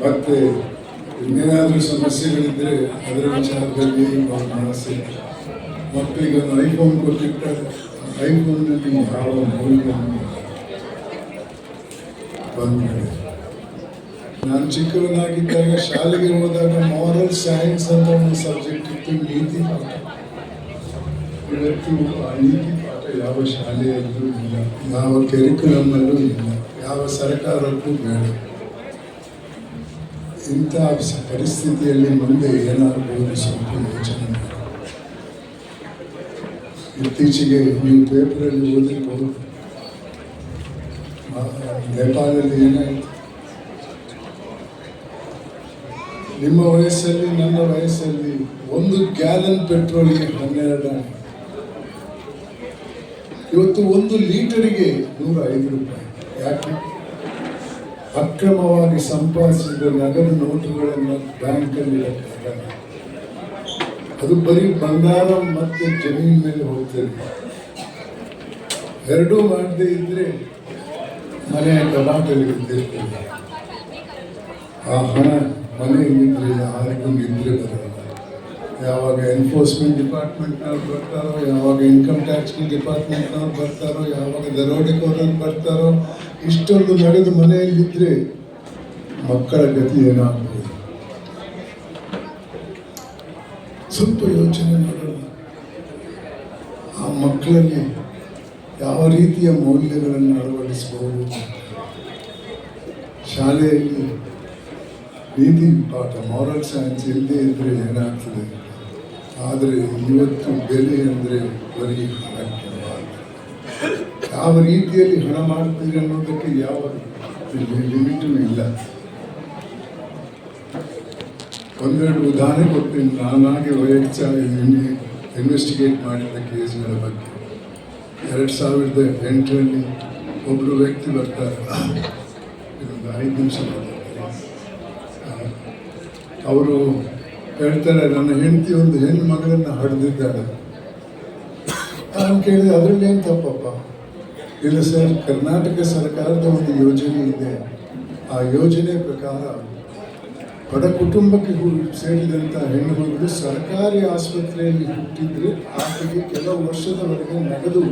ಮತ್ತೆ ಇನ್ನೇನಾದ್ರೂ ಸಮಸ್ಯೆಗಳಿದ್ರೆ ಅದರ ವಿಚಾರದಲ್ಲಿ ಮತ್ತು ಮಕ್ಕಳಿಗೆ ಒಂದು ಐಫೋನ್ ಕೊಟ್ಟಿರ್ತಾರೆ. ಐಫೋನ್ನಲ್ಲಿ ಯಾವ ಮೌಲ್ಯವನ್ನು ಬಂದಿದೆ. ನಾನು ಚಿಕ್ಕವನಾಗಿದ್ದಾಗ ಶಾಲೆಗೆ ಹೋದಾಗ ಮಾರಲ್ ಸೈನ್ಸ್ ಅಂತ ಒಂದು ಸಬ್ಜೆಕ್ಟ್ ಇತ್ತು, ನೀತಿ ಪಾಠ. ಇವತ್ತು ಆ ನೀತಿ ಪಾಠ ಯಾವ ಶಾಲೆಯಲ್ಲೂ ಇಲ್ಲ. ಯಾವ ಕೆರಿಕುಲಮ್ಮಲ್ಲೂ ಇಲ್ಲ. ಯಾವ ಸರ್ಕಾರಕ್ಕೂ ಬೇಡ ಇಂಥ ಪರಿಸ್ಥಿತಿಯಲ್ಲಿ ಮುಂದೆ ಏನಾಗಬಹುದು ಸ್ವಲ್ಪ ಯೋಚನೆ ಇತ್ತೀಚೆಗೆ ನೀವು ಪೇಪರಲ್ಲಿ ಓದಿರ್ಬೋದು. ನೇಪಾಳದಲ್ಲಿ ಏನಾಯಿತು? ನಿಮ್ಮ ವಯಸ್ಸಲ್ಲಿ, ನನ್ನ ವಯಸ್ಸಲ್ಲಿ ಒಂದು ಗ್ಯಾಲನ್ ಪೆಟ್ರೋಲ್ಗೆ ಹನ್ನೆರಡು. ಇವತ್ತು ಒಂದು ಲೀಟರಿಗೆ ನೂರ ಐದು ರೂಪಾಯಿ. ಯಾಕೆ? ಅಕ್ರಮವಾಗಿ ಸಂಪಾದಿಸಿದ ನಗದು ನೋಟುಗಳನ್ನು ಬ್ಯಾಂಕಲ್ಲಿ ಅದು ಬರೀ ಬಂಗಾರ ಮತ್ತು ಜಮೀನ್ ಮೇಲೆ ಹೋಗ್ತಿರಲಿಲ್ಲ ಎರಡೂ ಮಾಡದೇ ಇದ್ರೆ ಮನೆಯ ಕಬಾಟಲ್ಲಿ ಇದ್ದಿರ್ತದೆ ಆ ಹಣ ಮನೆಯಲ್ಲಿದ್ದರೆ ಆರಿಗೂ ನಿದ್ರೆ ಬರಲ್ಲ. ಯಾವಾಗ ಎನ್ಫೋರ್ಸ್ಮೆಂಟ್ ಡಿಪಾರ್ಟ್ಮೆಂಟ್ನವ್ರು ಬರ್ತಾರೋ, ಯಾವಾಗ ಇನ್ಕಮ್ ಟ್ಯಾಕ್ಸ್ ಡಿಪಾರ್ಟ್ಮೆಂಟ್ನವ್ರು ಬರ್ತಾರೋ, ಯಾವಾಗ ದರೋಡೆಕೋರರು ಬರ್ತಾರೋ, ಇಷ್ಟೊಂದು ನಡೆದು ಮನೆಯಲ್ಲಿದ್ದರೆ ಮಕ್ಕಳ ಗತಿ ಏನಾಗ್ಬೋದು? ಸ್ವಲ್ಪ ಯೋಚನೆ ಮಾಡೋಣ. ಆ ಮಕ್ಕಳಲ್ಲಿ ಯಾವ ರೀತಿಯ ಮೌಲ್ಯಗಳನ್ನು ಅಳವಡಿಸಬಹುದು? ಶಾಲೆಯಲ್ಲಿ ನೀತಿ ಪಾಠ ಮಾರಲ್ ಸೈನ್ಸ್ ಇಲ್ಲದೆ ಇದ್ದರೆ ಏನಾಗ್ತದೆ? ಆದರೆ ಇವತ್ತು ಬೆಲೆ ಅಂದರೆ ಬರೀ ಹಣಕ್ಕೆ. ಯಾವ ರೀತಿಯಲ್ಲಿ ಹಣ ಮಾಡ್ತೀರಿ ಅನ್ನೋದಕ್ಕೆ ಯಾವ ಲಿಮಿಟು ಇಲ್ಲ. ಒಂದೆರಡು ಉದಾಹರಣೆ ಕೊಡ್ತೀನಿ. ನಾನಾಗಿ ವೈಯಕ್ತಿಕ ಇನ್ವೆಸ್ಟಿಗೇಟ್ ಮಾಡಿದ ಕೇಸ್ಗಳ ಬಗ್ಗೆ. ಎರಡು ಸಾವಿರದ ಎಂಟರಲ್ಲಿ ಒಬ್ಬರು ವ್ಯಕ್ತಿ ಬರ್ತಾರೆ. ಒಂದು ಐದು ನಿಮಿಷ ಅವರು ಹೇಳ್ತಾರೆ ನನ್ನ ಹೆಂಡತಿ ಒಂದು ಹೆಣ್ಣು ಮಗಳನ್ನು ಹಡ್ದಿದ್ದಾಳೆ. ನಾನು ಕೇಳಿದೆ, ಅದರಲ್ಲಿ ಏನು ತಪ್ಪಪ್ಪ? ಇಲ್ಲ ಸರ್, ಕರ್ನಾಟಕ ಸರ್ಕಾರದ ಒಂದು ಯೋಜನೆ ಇದೆ. ಆ ಯೋಜನೆ ಪ್ರಕಾರ ಬಡ ಕುಟುಂಬಕ್ಕೆ ಸೇರಿದಂಥ ಸೇರಿದಂಥ ಹೆಣ್ಣುಮಗಳು ಸರ್ಕಾರಿ ಆಸ್ಪತ್ರೆಯಲ್ಲಿ ಹುಟ್ಟಿದ್ರೆ ಆಕೆಗೆ ಕೆಲವು ವರ್ಷದವರೆಗೆ ನಗದು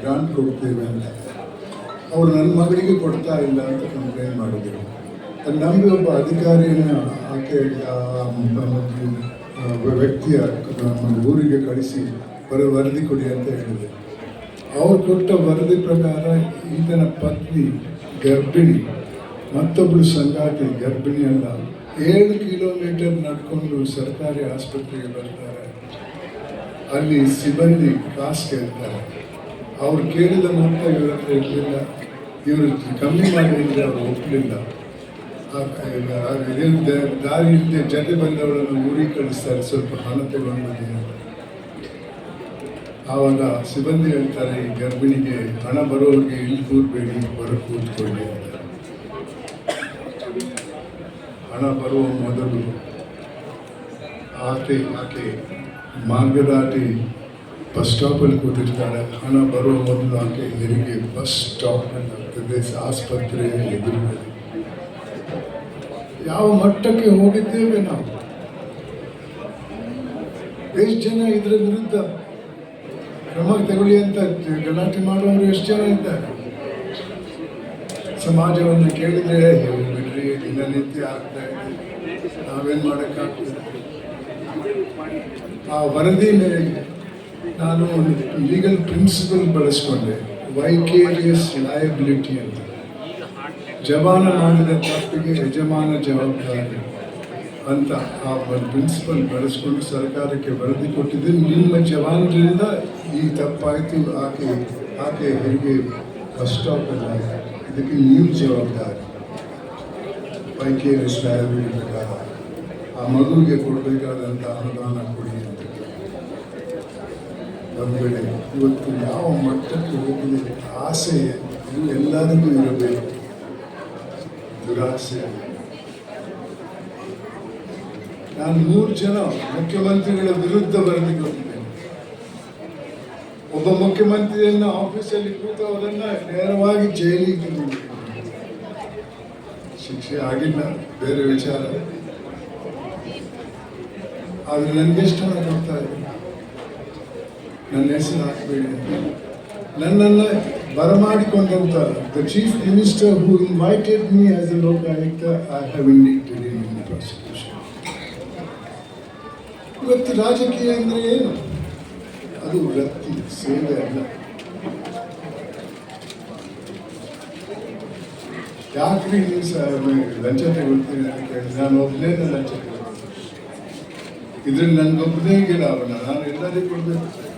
ಗ್ರಾಂಟ್ ಕೊಡ್ತೇವೆ ಅಂತ. ಅವರು ನನ್ನ ಮಗಳಿಗೆ ಕೊಡ್ತಾ ಇಲ್ಲ ಅಂತ ಕಂಪ್ಲೇಂಟ್ ಮಾಡಿದರು. ನಮಗೆ ಒಬ್ಬ ಅಧಿಕಾರಿಯನ್ನು ಆಕೆ ಆ, ವ್ಯಕ್ತಿಯ ನಮ್ಮ ಊರಿಗೆ ಕಳಿಸಿ ಬರೋ ವರದಿ ಕೊಡಿ ಅಂತ ಹೇಳಿದೆ. ಅವ್ರು ಕೊಟ್ಟ ವರದಿ ಪ್ರಕಾರ ಈತನ ಪತ್ನಿ ಗರ್ಭಿಣಿ ಮತ್ತೊಬ್ಬಳು ಸಂಗಾತಿ ಗರ್ಭಿಣಿ ಅಲ್ಲ ಏಳು ಕಿಲೋಮೀಟರ್ ನಡ್ಕೊಂಡು ಸರ್ಕಾರಿ ಆಸ್ಪತ್ರೆಗೆ ಬರ್ತಾರೆ. ಅಲ್ಲಿ ಸಿಬ್ಬಂದಿ ಕಾಸು ಕೇಳ್ತಾರೆ. ಅವ್ರು ಕೇಳಿದ ಮಾತ್ರ ಇವ್ರ ಹತ್ರ ಇರಲಿಲ್ಲ. ಇವರು ಕಮ್ಮಿ ಮಾಡಿದ್ರೆ ಅವ್ರು ಒಪ್ಪಲಿಲ್ಲ ದಾರಿ ಇಲ್ಲದೆ ಜೊತೆ ಬಂದವರನ್ನು ಊರಿಗೆ ಕಳಿಸ್ತಾರೆ. ಸ್ವಲ್ಪ ಹಣ ತಗೊಂಡು ಬನ್ನಿ ಅಂತ ಆವಾಗ ಸಿಬ್ಬಂದಿ ಹೇಳ್ತಾರೆ, ಈ ಗರ್ಭಿಣಿಗೆ ಹಣ ಬರೋರಿಗೆ ಇಲ್ಲಿ ಕೂತ್ಬೇಡಿ ಬರ ಕೂತ್ಕೊಳ್ಳಿ ಹಣ ಬರುವ ಮೊದಲು ಆಕೆ ಆಕೆ ಮಾರ್ಗದಾಟಿ ಬಸ್ ಸ್ಟಾಪಲ್ಲಿ ಕೂತಿರ್ತಾಳೆ. ಹಣ ಬರುವ ಮೊದಲು ಆಕೆ ಹೆರಿಗೆ ಬಸ್ ಸ್ಟಾಪ್ನಲ್ಲಿ ಆಗ್ತದೆ. ಆಸ್ಪತ್ರೆ ಎದುರುಗಡೆ. ಯಾವ ಮಟ್ಟಕ್ಕೆ ಹೋಗಿದ್ದೇವೆ ನಾವು? ಎಷ್ಟು ಜನ ಇದರ ವಿರುದ್ಧ ಕ್ರಮ ತಗೊಳ್ಳಿ ಅಂತ ಗಲಾಟೆ ಮಾಡುವವರು ಎಷ್ಟು ಜನ ಇದ್ದಾರೆ? ಸಮಾಜವನ್ನು ಕೇಳಿದ್ರೆ "ಅಯ್ಯೋ, ಬಿಡ್ರಿ ದಿನನಿತ್ಯ ಆಗ್ತಾ ಇದೆ. ನಾವೇನು ಮಾಡೋಕ್ಕಾಗ್ತದೆ ಆ ವರದಿ ಮೇಲೆ ನಾನು ಒಂದು ಲೀಗಲ್ ಪ್ರಿನ್ಸಿಪಲ್ ಬಳಸ್ಕೊಂಡೆ ವೈಕೇರಿಯಸ್ ಲಯಬಿಲಿಟಿ ಅಂತ. ಜವಾನ ಮಾಡಿದ ತಪ್ಪಿಗೆ ಯಜಮಾನ ಜವಾಬ್ದಾರಿ ಅಂತ ಆ ಪ್ರಿನ್ಸಿಪಲ್ ಬಳಸ್ಕೊಂಡು ಸರ್ಕಾರಕ್ಕೆ ವರದಿ ಕೊಟ್ಟಿದ್ದು. ನಿಮ್ಮ ಜವಾನರಿಂದ ಈ ತಪ್ಪಾಯಿತು. ಆಕೆ ಆಕೆ ಹೇಗೆ ಬಸ್ ಸ್ಟಾಪಲ್ಲಿ ಇದಕ್ಕೆ ನೀವು ಜವಾಬ್ದಾರಿ. ಪೈಕಿ ಲಯಬಿಲಿಟಿ ಪ್ರಕಾರ ಆ ಮಗುವಿಗೆ ಕೊಡಬೇಕಾದಂಥ ಅನುದಾನ ಕೊಡಿ ಅಂತ ಇವತ್ತು ಯಾವ ಮಟ್ಟಕ್ಕೆ ಹೋಗಿದೆ ಆಸೆ ಎಲ್ಲರಿಗೂ ಇರಬೇಕು. ದುರಾಸೆ ನಾನು ಮೂರು ಜನ ಮುಖ್ಯಮಂತ್ರಿಗಳ ವಿರುದ್ಧ ವರದಿ ಕೊಟ್ಟಿದ್ದೇನೆ ಒಬ್ಬ ಮುಖ್ಯಮಂತ್ರಿಯನ್ನ ಆಫೀಸಲ್ಲಿ ಕೂತವರನ್ನ ನೇರವಾಗಿ ಜೈಲಿಗೆ. ಶಿಕ್ಷೆ ಆಗಿಲ್ಲ, ಬೇರೆ ವಿಚಾರ ಆದ್ರೆ ನನಗೆಷ್ಟು ಹಣ ಕೊಡ್ತಾ ನನ್ನ ಹೆಸರು ಹಾಕಬೇಡಿ. ನನ್ನನ್ನು ಬರಮಾಡಿಕೊಂಡಂತ the chief minister who invited me as a Lokayukta I have indicted in in prosecution ಇವತ್ತು ರಾಜಕೀಯ ಅಂದರೆ ಏನು? ಅದು ವೃತ್ತಿ, ಸೇವೆ ಅಲ್ಲ. ಯಾಕ್ರಿ ನೀವು ಸ- ಲಂಚ ತಗೊಳ್ತೀನಿ ಅಂತ ಕೇಳಿ? ನಾನು ಒಬ್ಬನೇ ಲಂಚ ತಗೊಳ್ತೀನಿ. ಇದ್ರಲ್ಲಿ ನನಗೊಬ್ಬನೇ ಗಿಡ ಅವನ. ನಾನು ಎಲ್ಲರಿಗೂ ಕೊಡ್ಬೇಕು.